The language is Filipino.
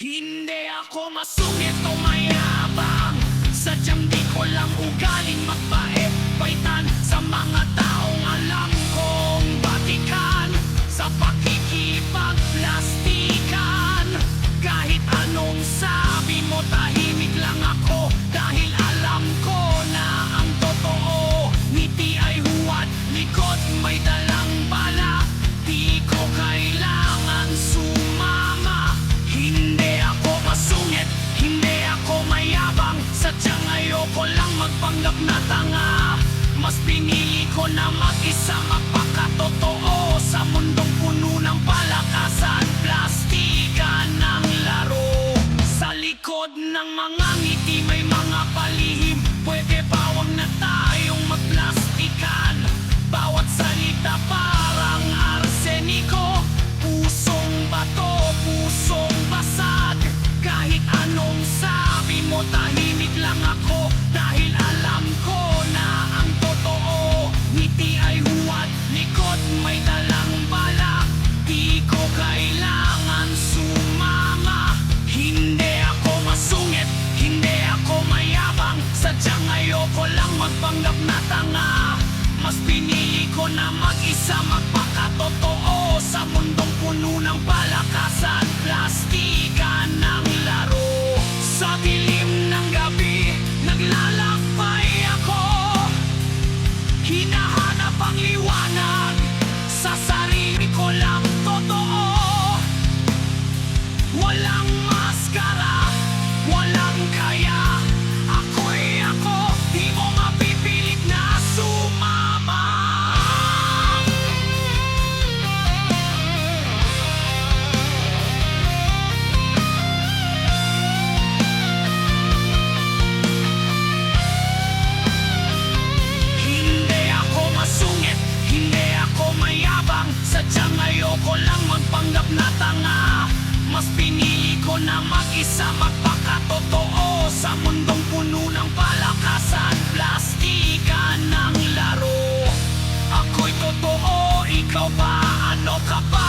Hindi ako masungit o mayabang. Sadyang di ko lang ugaling magpait Paitan sa mga taong ayoko lang magpanggap na tanga. Mas pinili ko na mag-isa magpakatotoo Sa mundong puno ng palakasan Plastikan ng laro. Sa likod ng mga ngiti may mga palihim. Pwede bawang na tayong magplastikan? Bawat salita parang arseniko. Pusong bato, pusong basag. Kahit anong sabi mo tahimik lang ako Dahil alam ko na ang totoo Ngiti ay huwad, likod may dalang balak. Di kailangan sumama. Hindi ako masungit, hindi ako mayabang. Sadyang ayoko lang magpanggap na tanga. Mas pinili ko na mag-isa magpakatotoo Sa He knows ko na mag-isa magpakatotoo Sa mundong puno ng palakasan Plastikan ng laro Ako'y totoo, ikaw ba? Ano ka ba?